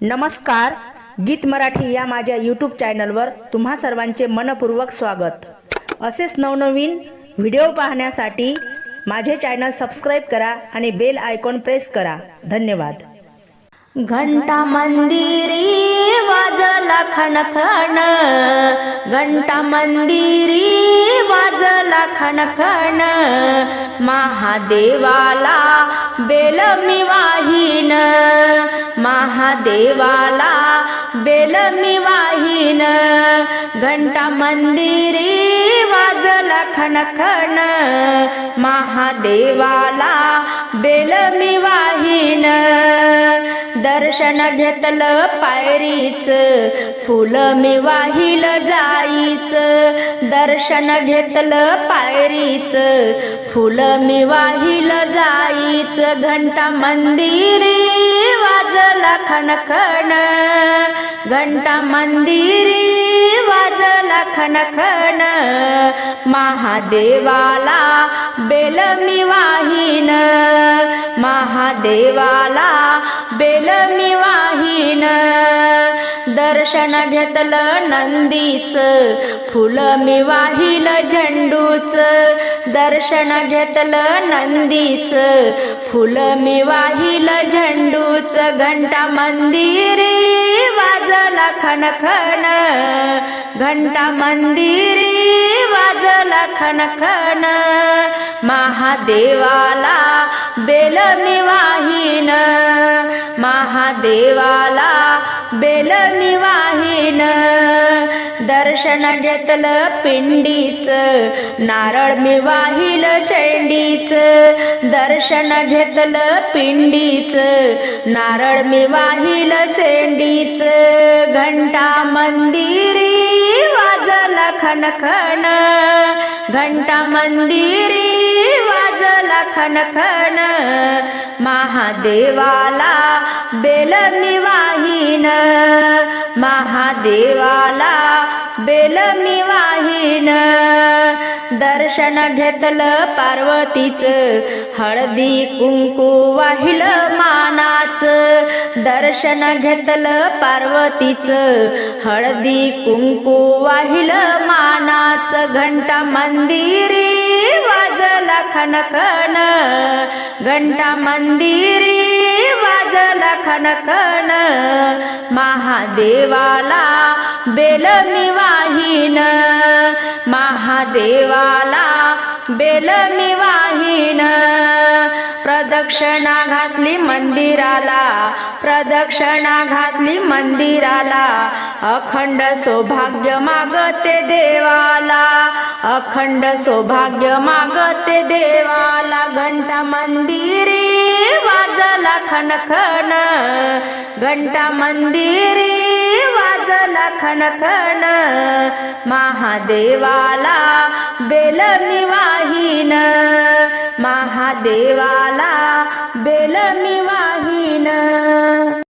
नमस्कार गीत मराठी या माझ्या यूट्यूब चॅनलवर तुम्हा सर्वांचे मनपूर्वक स्वागत. असेच नवनवीन व्हिडिओ पाहण्यासाठी माझे चॅनल सबस्क्राईब करा आणि बेल आयकॉन प्रेस करा. धन्यवाद. घंटा मंदिरी वाजला खणखण. घंटा मंदिरी वाजला खणखण. महादेवाला बेल मी वाहीन. महादेवाला बेल मी वाहीन. घंटा मंदिरी वाजला खणखण महादेवाला बेल मी वाहीन. दर्शन घेतलं पायरीच फुल मी वाहिल जाईच. दर्शन घेतलं पायरीच फुलं मी वाहिल जाईच. घंटा मंदिरी खणखण घंटा मंदिरी वाजला खणखण महादेवाला बेल मी वाहीन. महादेवाला बेल मी वाहीन. दर्शन घेतलं नंदीच. फुलं मी वाहिल झेंडूच. दर्शन घेतलं नंदीच. फुलं मी वाहिल झेंडूच. घंटा मंदिरी वाजला खणखण. घंटा मंदिरी वाजला खणखण. महादेवाला बेल मी वाहीन महादेवाला बेल मी वाहीन दर्शन घेतलं पिंडीच नारळ मी वाहिल शेंडीच. दर्शन घेतलं पिंडीच नारळ मी वाहिल शेंडीच. घंटा मंदिरी खनखन घंटा मंदिरी वाजला खनखन महादेवाला बेल वाहिन महादेवाला बेल वाहिन दर्शन घेतलं पार्वतीच. हळदी कुंकू वाहिल मानाच. दर्शन घेतलं पार्वतीच. हळदी कुंकू वाहिल मानाच. घंटा मंदिरी वाजला खनखन घंटा मंदिरी वाजला खनखन महादेवाला बेल मी वाहिन महादेवाला बेल मी वाहिन प्रदक्षिणा घातली मंदिराला प्रदक्षिणा घातली मंदिराला. अखंड सौभाग्य मागते देवाला अखंड सौभाग्य मागते देवाला. घंटा मंदिरी वाजला खणखण घंटा मंदिरी खणखण महादेवाला बेल मी महादेवाला बेल मी